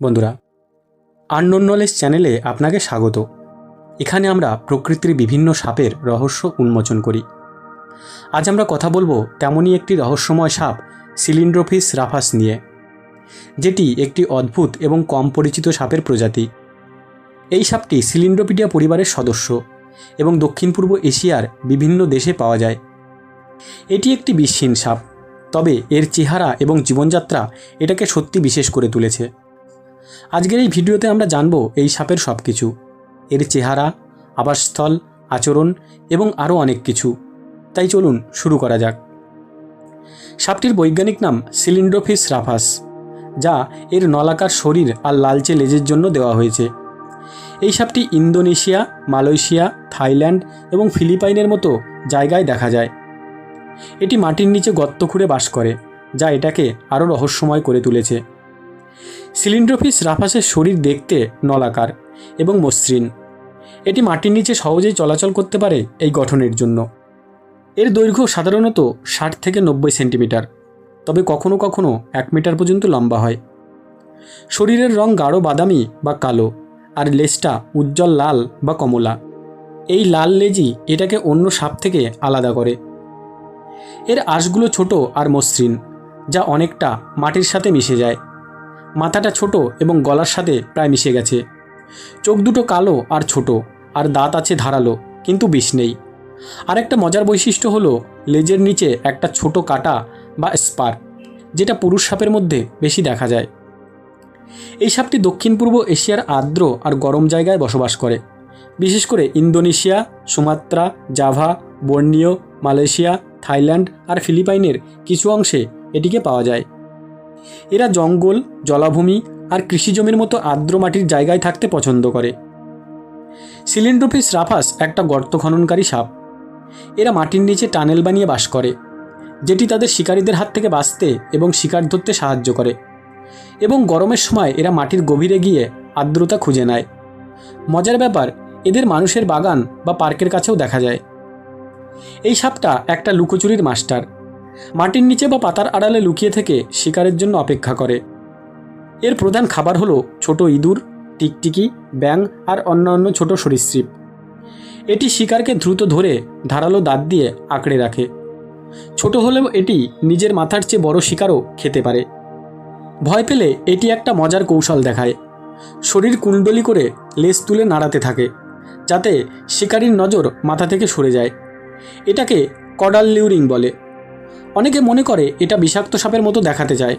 বন্ধুরা unknown knowledge চ্যানেলে আপনাকে স্বাগত। এখানে আমরা প্রকৃতির বিভিন্ন সাপের রহস্য উন্মোচন করি। আজ আমরা কথা বলব তেমনই একটি রহস্যময় সাপ সিলিন্ড্রোফিস রাফাস নিয়ে, যেটি একটি অদ্ভুত এবং কম পরিচিত সাপের প্রজাতি। এই সাপটি সিলিন্ড্রোপিডিয়া পরিবারের সদস্য এবং দক্ষিণ পূর্ব এশিয়ার বিভিন্ন দেশে পাওয়া যায়। এটি একটি বিশ্বহীন সাপ, তবে এর চেহারা এবং জীবনযাত্রা এটাকে সত্যি বিশেষ করে তুলেছে। আজকের এই ভিডিওতে আমরা জানব এই সাপের সব কিছু এর চেহারা, আবাসস্থল, আচরণ এবং আরও অনেক কিছু। তাই চলুন শুরু করা যাক। সাপটির বৈজ্ঞানিক নাম সিলিন্ড্রোফিস রাফাস, যা এর নলাকার শরীর আর লালচে লেজের জন্য দেওয়া হয়েছে। এই সাপটি ইন্দোনেশিয়া, মালয়েশিয়া, থাইল্যান্ড এবং ফিলিপাইনের মতো জায়গায় দেখা যায়। এটি মাটির নিচে গর্ত খুঁড়ে বাস করে, যা এটাকে আরও রহস্যময় করে তুলেছে। সিলিন্ড্রোফিস রাফাসের শরীর দেখতে নলাকার এবং মসৃণ। এটি মাটির নিচে সহজেই চলাচল করতে পারে এই গঠনের জন্য। এর দৈর্ঘ্য সাধারণত ষাট থেকে নব্বই সেন্টিমিটার, তবে কখনো কখনো এক মিটার পর্যন্ত লম্বা হয়। শরীরের রং গাঢ় বাদামি বা কালো, আর লেজটা উজ্জ্বল লাল বা কমলা। এই লাল লেজই এটাকে অন্য সাপ থেকে আলাদা করে। এর আঁশগুলো ছোট আর মসৃণ, যা অনেকটা মাটির সাথে মিশে যায়। মাথাটা ছোট এবং গলার সাথে প্রায় মিশে গেছে। চোখ দুটো কালো আর ছোট, আর দাঁত আছে ধারালো, কিন্তু বিষ নেই। আরেকটা মজার বৈশিষ্ট্য হলো লেজের নিচে একটা ছোট কাটা বা স্পার, যেটা পুরুষ সাপের মধ্যে বেশি দেখা যায়। এই সাপটি দক্ষিণ পূর্ব এশিয়ার আর্দ্র আর গরম জায়গায় বসবাস করে। বিশেষ করে Indonesia, Sumatra, Java Borneo Malaysia, Thailand আর ফিলিপাইনের কিছু অংশে এটিকে পাওয়া যায়। এরা জঙ্গল, জলাভূমি আর কৃষিজমির মতো আর্দ্র মাটির জায়গায় থাকতে পছন্দ করে। সিলিন্ড্রোফিস রাফাস একটা গর্ত খননকারী সাপ। এরা মাটির নিচে টানেল বানিয়ে বাস করে, যেটি তাদের শিকারীদের হাত থেকে বাঁচতে এবং শিকার ধরতে সাহায্য করে। এবং গরমের সময় এরা মাটির গভীরে গিয়ে আর্দ্রতা খুঁজে নেয়। মজার ব্যাপার, এদের মানুষের বাগান বা পার্কের কাছেও দেখা যায়। এই সাপটা একটা লুকোচুরির মাস্টার। মাটির নিচে বা পাতার আড়ালে লুকিয়ে থেকে শিকারের জন্য অপেক্ষা করে। এর প্রধান খাবার হলো ছোট ইঁদুর, টিকটিকি ব্যাং আর অন্যান্য ছোট সরীসৃপ। এটি শিকারকে দ্রুত ধরে ধারালো দাঁত দিয়ে আঁকড়ে রাখে। ছোট হলেও এটি নিজের মাথার চেয়ে বড় শিকারও খেতে পারে। ভয় পেলে এটি একটা মজার কৌশল দেখায়। শরীর কুণ্ডলি করে লেজ তুলে নাড়াতে থাকে, যাতে শিকারীর নজর মাথা থেকে সরে যায়। এটাকে কডাল লিউরিং বলে। অনেকে মনে করে এটা বিষাক্ত সাপের মতো দেখাতে চায়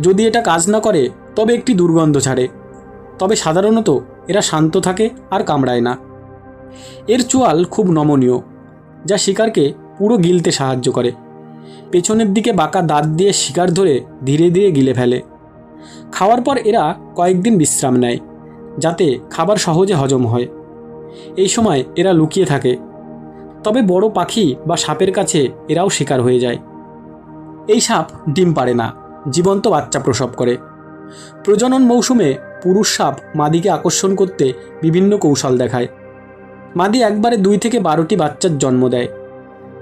যদি এটা কাজ না করে, তবে একটি দুর্গন্ধ ছাড়ে। তবে সাধারণত এরা শান্ত থাকে আর কামড়ায় না। এর চোয়াল খুব নমনীয়, যা শিকারকে পুরো গিলতে সাহায্য করে। পেছনের দিকে বাঁকা দাঁত দিয়ে শিকার ধরে ধীরে ধীরে গিলে ফেলে। খাওয়ার পর এরা কয়েকদিন বিশ্রাম নেয়, যাতে খাবার সহজে হজম হয়। এই সময় এরা লুকিয়ে থাকে তবে বড় পাখি বা সাপের কাছে এরাও শিকার হয়ে যায়। এই সাপ ডিম পারে না, জীবন্ত বাচ্চা প্রসব করে। প্রজনন মৌসুমে পুরুষ সাপ মাদিকে আকর্ষণ করতে বিভিন্ন কৌশল দেখায়। মাদি একবারে দুই থেকে বারোটি বাচ্চার জন্ম দেয়।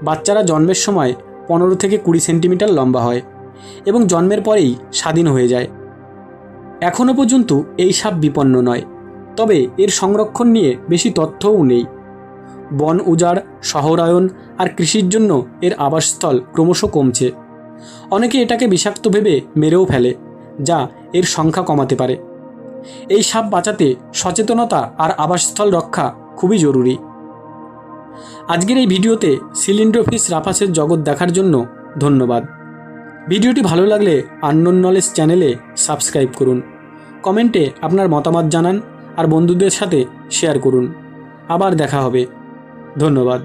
বাচ্চারা জন্মের সময় পনেরো থেকে কুড়ি সেন্টিমিটার লম্বা হয় এবং জন্মের পরেই স্বাধীন হয়ে যায়। এখনও পর্যন্ত এই সাপ বিপন্ন নয়, তবে এর সংরক্ষণ নিয়ে বেশি তথ্যও নেই। বন উজাড় শহরায়ন আর কৃষির জন্য এর আবাসস্থল ক্রমশ কমছে। অনেকে এটাকে বিষাক্ত ভেবে মেরেও ফেলে, যা এর সংখ্যা কমাতে পারে। এই সাপ বাঁচাতে সচেতনতা আর আবাসস্থল রক্ষা খুবই জরুরি। আজকের এই ভিডিওতে সিলিন্ড্রোফিস রাফাসের জগৎ দেখার জন্য ধন্যবাদ। ভিডিওটি ভালো লাগলে আননোন নলেজ চ্যানেলে সাবস্ক্রাইব করুন। কমেন্টে আপনার মতামত জানান আর বন্ধুদের সাথে শেয়ার করুন। আবার দেখা হবে। ধন্যবাদ।